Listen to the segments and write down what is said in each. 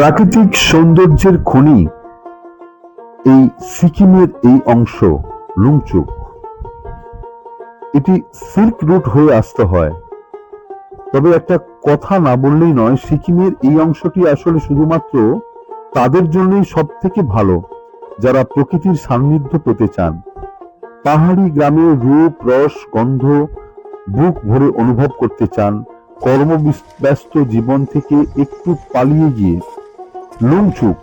প্রাকৃতিক সৌন্দর্যের খনি এই সিকিমের এই অংশ, লুংচুক। এটি সিল্ক রুট হয়ে আসতে হয়। তবে একটা কথা না বললেই নয়, সিকিমের এই অংশটি আসলে শুধুমাত্র তাদের জন্যই সব থেকে ভালো, যারা প্রকৃতির সান্নিধ্য পেতে চান। পাহাড়ি গ্রামের রূপ, রস, গন্ধ, বুক ভরে অনুভব করতে চান। কর্মব্যস্ত জীবন থেকে একটু পালিয়ে গিয়ে লুংচুক,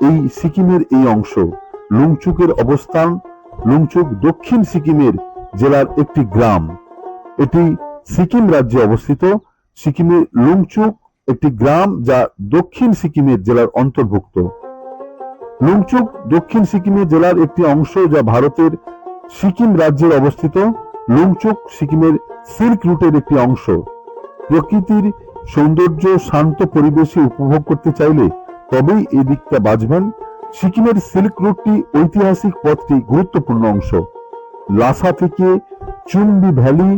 এই সিকিমের এই অংশ। লুংচুকের অবস্থান লুংচুক দক্ষিণ সিকিমের জেলার একটি গ্রাম। এটি সিকিম রাজ্যে অবস্থিত। সিকিমের লুংচুক একটি গ্রাম যা দক্ষিণ সিকিমের জেলার অন্তর্ভুক্ত। লুংচুক দক্ষিণ সিকিমের জেলার একটি অংশ যা ভারতের সিকিম রাজ্যের অবস্থিত। লুংচুক সিকিমের সিল্ক রুটের একটি অংশ। প্রকৃতির সৌন্দর্য শান্ত পরিবেশে উপভোগ করতে চাইলে তবেই এই দিকটা বাঁচবেন সিকিমের সিল্ক রুটটি ঐতিহাসিক পথটি গুরুত্বপূর্ণ অংশ। লাসা থেকে চুম্বি ভ্যালি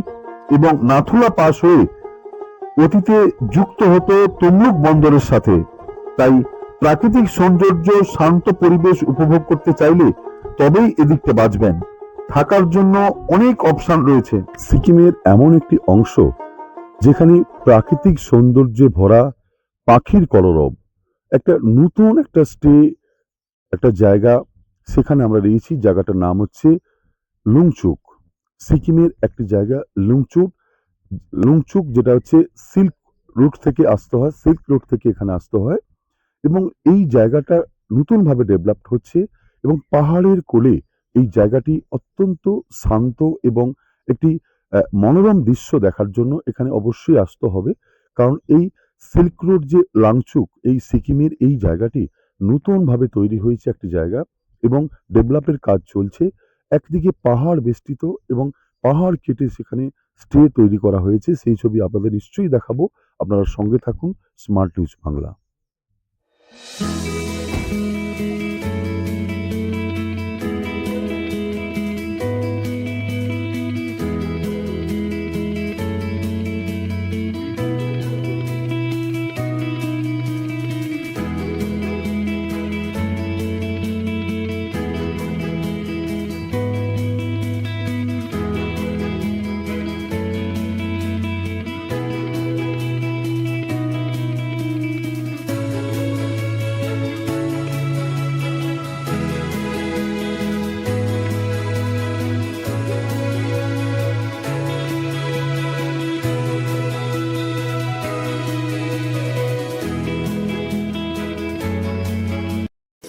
এবং নাথুলা পাস হয়ে অতীতে যুক্ত হতো তমলুক বন্দরের সাথে। তাই প্রাকৃতিক সৌন্দর্য, শান্ত পরিবেশ উপভোগ করতে চাইলে তবেই এদিকটা বাঁচবেন থাকার জন্য অনেক অপশন রয়েছে। সিকিমের এমন একটি অংশ যেখানে প্রাকৃতিক সৌন্দর্যে ভরা পাখির কলরব। একটা নতুন একটা স্টে, একটা জায়গা সেখানে আমরা রয়েছি। জায়গাটার নাম হচ্ছে লুংচুক। সিকিমের একটি জায়গা, লুংচুক। লুংচুক যেটা হচ্ছে সিল্ক রুট থেকে আসতে হয়, সিল্ক রুট থেকে এখানে আসতে হয় এবং এই জায়গাটা নতুনভাবে ডেভেলপড হচ্ছে এবং পাহাড়ের কোলে এই জায়গাটি অত্যন্ত শান্ত এবং একটি মনোরম দৃশ্য দেখার জন্য এখানে অবশ্যই আসতে হবে। কারণ এই সিল্ক রোড যে লাংচুক, এই সিকিমের এই জায়গাটি নতুনভাবে তৈরি হয়েছে একটি জায়গা এবং ডেভেলপের কাজ চলছে। একদিকে পাহাড় বেষ্টিত এবং পাহাড় কেটে সেখানে স্টে তৈরি করা হয়েছে। সেই ছবি আপনাদের নিশ্চয়ই দেখাবো। আপনারা সঙ্গে থাকুন smart news Bangla